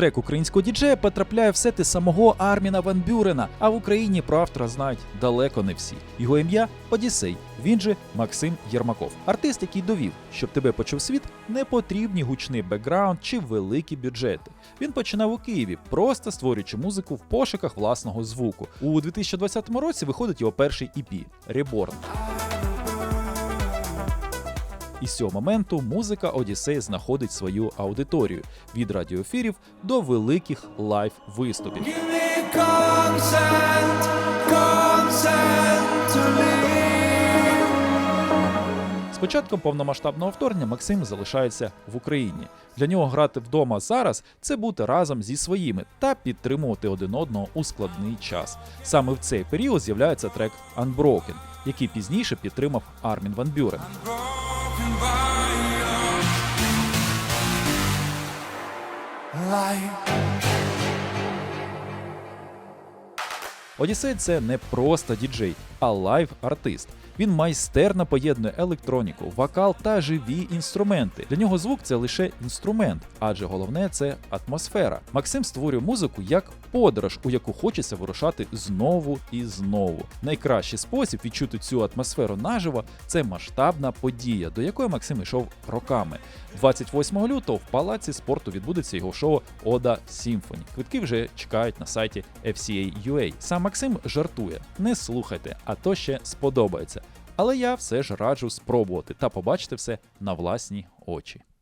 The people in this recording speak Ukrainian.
Трек українського діджея потрапляє в сети самого Арміна Ван Бюрена, а в Україні про автора знають далеко не всі. Його ім'я Одіссей. Він же Максим Єрмаков. Артист, який довів, щоб тебе почув світ, не потрібні гучний бекграунд чи великі бюджети. Він починав у Києві, просто створюючи музику в пошуках власного звуку. У 2020 році виходить його перший EP Reborn. І з цього моменту музика Одіссей знаходить свою аудиторію від радіоефірів до великих лайв виступів. Consent, consent. З початком повномасштабного вторгнення Максим залишається в Україні. Для нього грати вдома зараз це бути разом зі своїми та підтримувати один одного у складний час. Саме в цей період з'являється трек Unbroken, який пізніше підтримав Армін Ван Бюрен. By. Одіссей це не просто діджей, а лайв-артист. Він майстерно поєднує електроніку, вокал та живі інструменти. Для нього звук це лише інструмент, адже головне це атмосфера. Максим створює музику як подорож, у яку хочеться вирушати знову і знову. Найкращий спосіб відчути цю атмосферу наживо це масштабна подія, до якої Максим йшов роками. 28 лютого в палаці спорту відбудеться його шоу Ода Сімфоні. Квитки вже чекають на сайті FCA.ua. Сам Максим жартує: не слухайте, а то ще сподобається. Але я все ж раджу спробувати та побачити все на власні очі.